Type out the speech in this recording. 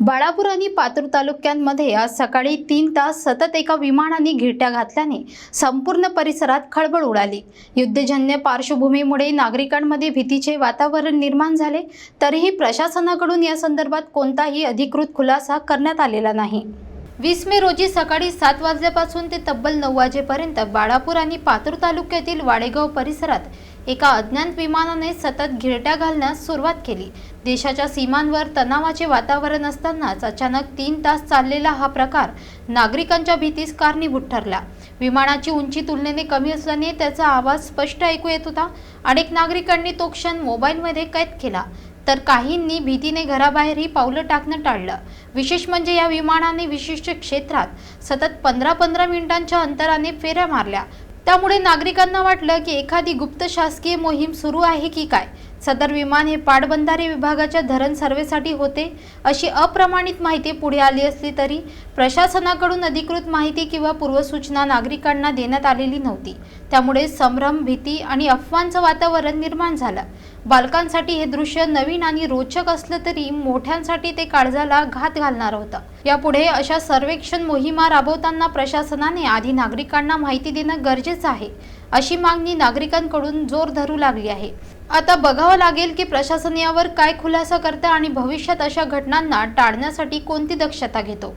बाळापूर आणि पातूर तालुक्यांमध्ये आज सकाळी तीन तास सतत एका विमानाने घिरट्या घातल्याने संपूर्ण परिसरात खळबळ उडाली. युद्धजन्य पार्श्वभूमीमुळे नागरिकांमध्ये भीतीचे वातावरण निर्माण झाले तरीही प्रशासनाकडून या संदर्भात कोणताही अधिकृत खुलासा करण्यात आलेला नाही. वीस मे रोजी सकाळी सात वाजल्यापासून ते तब्बल नऊ वाजेपर्यंत बाळापूर आणि पातूर तालुक्यातील वाडेगाव परिसरात एका अज्ञात विमानाने सतत घिरट्या घालण्यास सुरुवात केली. देशाच्या सीमांवर तणावाचे वातावरण असतानाच अचानक तीन तास चाललेला हा प्रकार नागरिकांच्या भीतीस कारणीभूत ठरला. विमानाची उंची तुलनेने कमी असल्याने त्याचा आवाज स्पष्ट ऐकू येत होता. अनेक नागरिकांनी तो क्षण मोबाईलमध्ये कैद केला तर काहींनी भीतीने घराबाहेरही पावलं टाकणं टाळलं. विशेष म्हणजे या विमानाने विशिष्ट क्षेत्रात सतत पंधरा पंधरा मिनिटांच्या अंतराने फेऱ्या मारल्या. त्यामुळे नागरिकांना वाटलं की एखादी गुप्त शासकीय मोहीम सुरू आहे की काय? सदर विमान हे पाटबंधारे विभागाच्या धरण सर्वेसाठी होते अशी अप्रमाणित माहिती पुढे आली असली तरी प्रशासनाकडून अधिकृत माहिती किंवा पूर्वसूचना नागरिकांना देण्यात आलेली नव्हती. त्यामुळे संभ्रम भीती आणि अफवांचं वातावरण निर्माण झालं. बालकांसाठी हे दृश्य नवीन आणि रोचक असलं तरी मोठ्यांसाठी ते काळजाला घात घालणार होतं. यापुढे अशा सर्वेक्षण मोहिमा राबवताना प्रशासनाने आधी नागरिकांना माहिती देणं गरजेचं आहे. अशी मागणी नागरिकांकडून जोर धरू लागली आहे. आता बघावं लागेल की प्रशासन यावर काय खुलासा करतं आणि भविष्यात अशा घटनांना टाळण्यासाठी कोणती दक्षता घेतो.